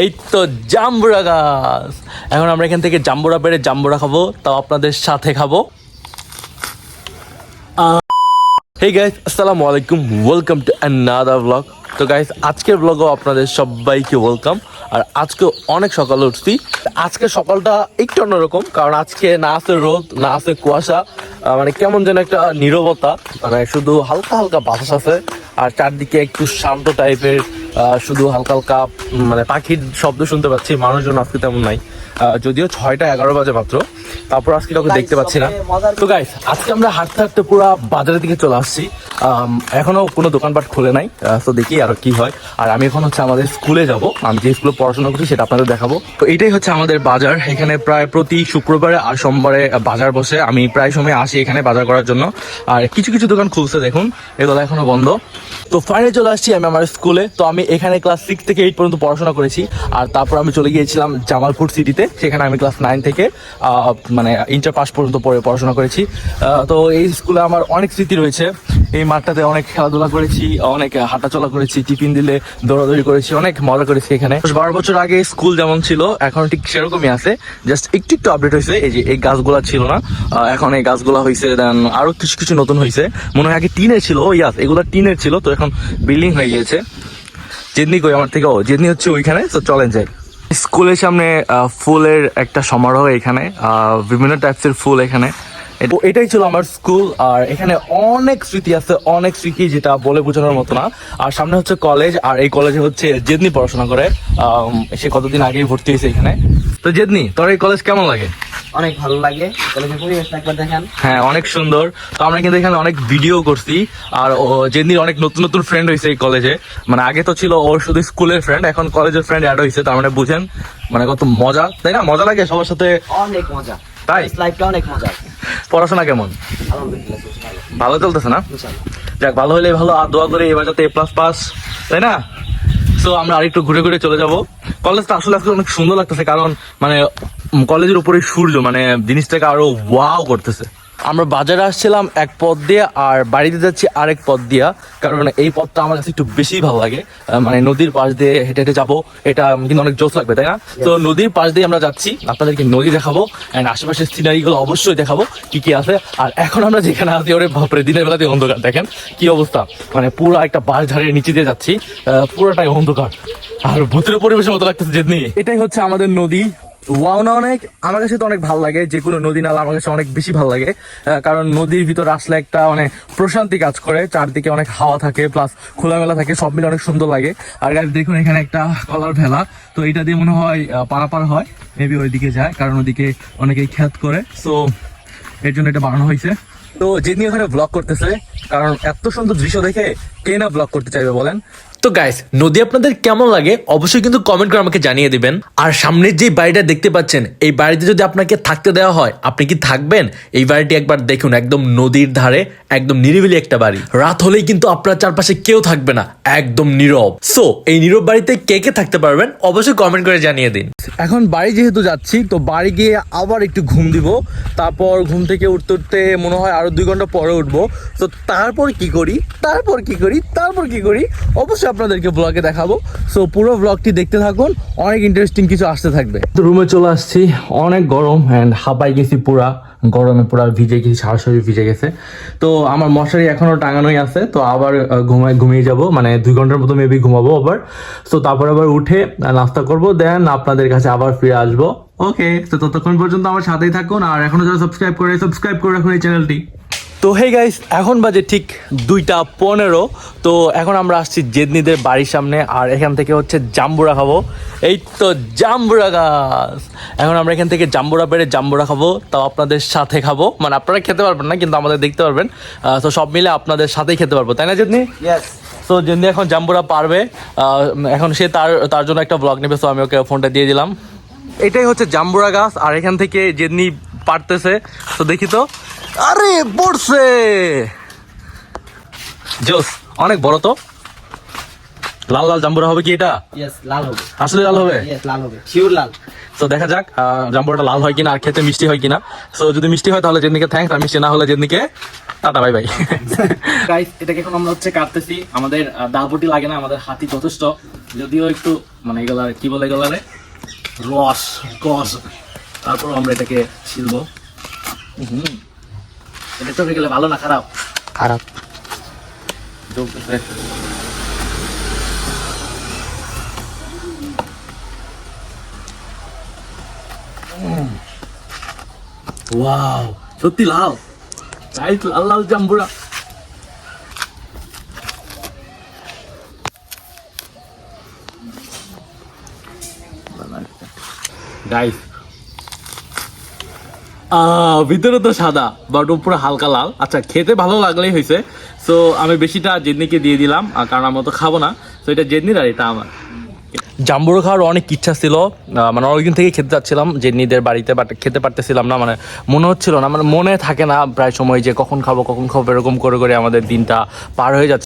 এই তো জাম্বুরা গাছ। এখন আমরা এখান থেকে জাম্বুরা পেরে জাম্বুরা খাব, তাও আপনাদের সাথে খাব। হে গাইস আসসালামু আলাইকুম ওয়েলকাম টু অ্যানাদার ব্লগ তো গাইস আজকের ব্লগও আপনাদের সবাইকে ওয়েলকাম আর আজকে অনেক সকালে উঠছি। আজকে সকালটা একটু অন্যরকম, কারণ আজকে না আছে রোদ, না আছে কুয়াশা। মানে কেমন যেন একটা নীরবতা। মানে শুধু হালকা হালকা বাতাস আছে, আর চারদিকে একটু শান্ত টাইপের শুধু হালকা হালকা মানে পাখির শব্দ শুনতে পাচ্ছি, মানুষজন আজকে তেমন নাই। যদিও ছয়টা এগারো বাজে মাত্র, তারপর আজকে কাউকে দেখতে পাচ্ছি না। তো গাইস আজকে আমরা হাঁটতে হাঁটতে পুরো বাজারের দিকে চলে আসছি। এখনও কোনো দোকানপাট খুলে নাই তো দেখি আর কি হয়। আর আমি এখন হচ্ছে আমাদের স্কুলে যাব, আমি যে স্কুলে পড়াশোনা করছি সেটা আপনাদের দেখাবো। তো এটাই হচ্ছে আমাদের বাজার, এখানে প্রায় প্রতি শুক্রবারে আর সোমবারে বাজার বসে। আমি প্রায় সময় আসি এখানে বাজার করার জন্য। আর কিছু কিছু দোকান খুলছে, দেখুন। এগুলো এখনও বন্ধ। তো ফাইনালি চলে আসছি আমি আমার স্কুলে তো আমি এখানে ক্লাস সিক্স থেকে এইট পর্যন্ত পড়াশোনা করেছি। আর তারপর আমি চলে গিয়েছিলাম জামালপুর সিটিতে সেখানে আমি ক্লাস নাইন থেকে মানে ইন্টার পাস পর্যন্ত পড়ে পড়াশোনা করেছি। তো এই স্কুলে আমার অনেক স্মৃতি রয়েছে। এই মাঠটাতে অনেক খেলাধুলা করেছি, অনেক হাঁটাচলা করেছি, টিফিন দিলে, দৌড়াদৌড়ি করেছি, অনেক মজা করেছি এখানে। বারো বছর আগে স্কুল যেমন ছিল, এখন ঠিক সেরকমই আছে। জাস্ট একটু একটু আপডেট হয়েছে, এই যে এই গাছগুলা ছিল না এখন এই গাছগুলা হয়েছে দেন আরও কিছু কিছু নতুন হয়েছে। মনে হয় আগে টিনের ছিল ইয়াস, এগুলো টিনের ছিল, তো এখন বিল্ডিং হয়ে গিয়েছে। জেদনি কই আমার থেকে? ও জেদনি হচ্ছে ওইখানে, তো চলেন যাই। স্কুলের সামনে ফুলের একটা সমারোহ এখানে বিভিন্ন টাইপসের ফুল এখানে। এটা- এটাই ছিল আমার স্কুল আর এখানে অনেক স্মৃতি আছে অনেক স্মৃতি যেটা বলে বোঝানোর মতো না। আর সামনে হচ্ছে কলেজ আর এই কলেজে হচ্ছে জেদনি পড়াশোনা করে। সে কতদিন আগেই ভর্তি হয়েছে এখানে। তো জেদনি তোর এই কলেজ কেমন লাগে? অনেক ভালো লাগে। কলেজের পরিবেশটা একবার দেখেন। হ্যাঁ অনেক সুন্দর। তো আমরা কিন্তু এখানে অনেক ভিডিও করছি আর ও জেদির অনেক নতুন নতুন ফ্রেন্ড হয়েছে এই কলেজে। মানে আগে তো ছিল ওর শুধু স্কুলের ফ্রেন্ড এখন কলেজের ফ্রেন্ড অ্যাড হয়েছে তার মানে বুঝেন মানে কত মজা। তাই না? মজা লাগে সবার সাথে? অনেক মজা। তাই? লাইফটা অনেক মজা পড়াশোনা কেমন? আলহামদুলিল্লাহ ভালো। চলতেছে না? যাক ভালো হলে ভালো আর দোয়া করে এবার যাতে এ প্লাস পাস তাই না? তো আমরা আরেকটু ঘুরে ঘুরে চলে যাব। কলেজটা আসলে আসলে অনেক সুন্দর লাগতেছে কারণ মানে কলেজের উপরে সূর্য মানে জিনিসটাকে আরও ওয়াও করতেছে। আমরা বাজারে আসছিলাম এক পথ দিয়ে আর বাড়িতে যাচ্ছি আরেক পথ দিয়া। কারণ এই পথটা আমার কাছে একটু বেশি ভালো লাগে। মানে নদীর পাশ দিয়ে হেঁটে হেঁটে যাব এটা কিন্তু অনেক জোশ লাগবে তাই না? তো নদীর পাশ দিয়ে আমরা যাচ্ছি আপনাদেরকে নদী দেখাবো অ্যান্ড আশেপাশের সিনারি গুলো অবশ্যই দেখাবো কি কি আছে। আর এখন আমরা যেখানে আছি ওরে বাপরে দিনের বেলাতে অন্ধকার দেখেন কি অবস্থা। মানে পুরো একটা বাস ঝাড়ের নিচে দিয়ে যাচ্ছি পুরোটাই অন্ধকার। আর ভূতের পরিবেশের মতো লাগতেছে যেদিনই এটাই হচ্ছে আমাদের নদী। ওয়াও না, অনেক আমার কাছে তো অনেক ভালো লাগে। যে কোনো নদী নালা আমার কাছে অনেক বেশি ভালো লাগে। কারণ নদীর ভিতর আসলে একটা মানে প্রশান্তি কাজ করে। চারদিকে অনেক হাওয়া থাকে প্লাস খোলামেলা থাকে, সব মিলে অনেক সুন্দর লাগে। আর দেখুন এখানে একটা কলার ভেলা। তো এটা দিয়ে মনে হয় পারাপার হয়। মেবি ওইদিকে যায়, কারণ ওদিকে অনেকেই খ্যাত করে। সো এর জন্য এটা বানানো হয়েছে। তো যেদিন ওখানে ব্লগ করতেছে, কারণ এত সুন্দর দৃশ্য দেখে কে না ব্লগ করতে চাইবে বলেন? তো গাইস নদী আপনাদের কেমন লাগে অবশ্যই কিন্তু কমেন্ট করে আমাকে জানিয়ে দিবেন। আর সামনের যে বাড়িটা দেখতে পাচ্ছেন, এই বাড়িতে যদি আপনাকে থাকতে দেওয়া হয়, আপনি কি থাকবেন? এই বাড়িটি একবার দেখুন, একদম নদীর ধারে, একদম নিরিবিলি একটা বাড়ি। রাত হলেই কিন্তু আপনার চারপাশে কেউ থাকবে না, একদম নীরব। সো এই নীরব বাড়িতে কে কে থাকতে পারবেন, অবশ্যই কমেন্ট করে জানিয়ে দিন। এখন বাড়ি যেহেতু যাচ্ছি, তো বাড়ি গিয়ে আবার একটু ঘুম দিব। তারপর ঘুম থেকে উঠতে উঠতে মনে হয় আরও দুই ঘণ্টা পরে উঠবো। তো তারপর কি করি? তারপর কি করি? তারপর কি করি? অবশ্যই আপনাদেরকে ব্লগে দেখাবো। সো পুরো ব্লগটি দেখতে থাকুন, অনেক ইন্টারেস্টিং কিছু আসতে থাকবে। তো রুমে চলে আসছি, অনেক গরম অ্যান্ড হাঁপাই গেছি পুরা। গরমে পুরা ভিজে গেছি সারা ভিজে গেছে। তো আমার মশারি এখনও টাঙানোই আছে, তো আবার ঘুমায়, ঘুমিয়ে যাব। মানে দুই ঘণ্টার মতো মেবি ঘুমাবো আবার। তো তারপর আবার উঠে নাস্তা করব দেন আপনাদের কাছে আবার ফিরে আসব। ওকে তো ততক্ষণ পর্যন্ত আমার সাথেই থাকুন, আর এখনও যারা সাবস্ক্রাইব করে সাবস্ক্রাইব করে রাখুন এই চ্যানেলটি তো হে গাইস এখন বাজে ঠিক দুইটা পনেরো। তো এখন আমরা আসছি জেদনিদের বাড়ির সামনে আর এখান থেকে হচ্ছে জাম্বুরা খাব। এই তো জাম্বুরা গাছ! এখন আমরা এখান থেকে জাম্বুরা পেরে জাম্বুরা খাব তাও আপনাদের সাথে খাব। মানে আপনারা খেতে পারবেন না কিন্তু আমাদের দেখতে পারবেন। তো সব মিলে আপনাদের সাথেই খেতে পারব তাই না জেদনি? তো জেদনি এখন জাম্বুরা পারবে। এখন সে তার তার জন্য একটা ব্লগ নেবে তো আমি ওকে ফোনটা দিয়ে দিলাম। এটাই হচ্ছে জাম্বুরা গাছ আর এখান থেকে জেদনি পারতেছে। তো দেখি তো আরে পড়ছে। জোস অনেক বড় তো? লাল লাল জাম্বুরা হবে কি এটা? লাল হবে। আসলে লাল হবে? লাল হবে। শিওর লাল। তো দেখা যাক জাম্বুরাটা লাল হয় কিনা আর খেতে মিষ্টি হয় কিনা। তো যদি মিষ্টি হয় তাহলে যেদিকে থ্যাংকস আর মিষ্টি না হলে যেদিকে টাটা বাই বাই গাইস এটাকে এখন আমরা হচ্ছে কাটতেছি। আমাদের দালবটি লাগে না আমাদের হাতি যথেষ্ট। যদিও একটু মানে এগুলা কি বলে এগুলারে রস কস তারপর আমরা এটাকে ছিলবো। হুম। এটা তো গেলে ভালো না খারাপ? খারাপ। ওয়াও সত্যি লাল। গাইস লাল লাল জাম্বুরা। গাইস ভিতরে তো সাদা বাট উপরে হালকা লাল। আচ্ছা খেতে ভালো লাগলেই হয়েছে। সো আমি বেশিটা জেদনিকে দিয়ে দিলাম কারণ আমার তো খাব না। তো এটা জেদনির আর এটা আমার। জাম্বুরো খাওয়ার অনেক ইচ্ছা ছিল। মানে অনেকদিন থেকে খেতে যাচ্ছিলাম, জেদনিদের বাড়িতে বাট খেতে পারতেছিলাম না মানে মনে হচ্ছিল না মানে মনে থাকে না প্রায় সময় যে কখন খাব কখন খাব, এরকম করে করে আমাদের দিনটা পার হয়ে যাচ্ছে।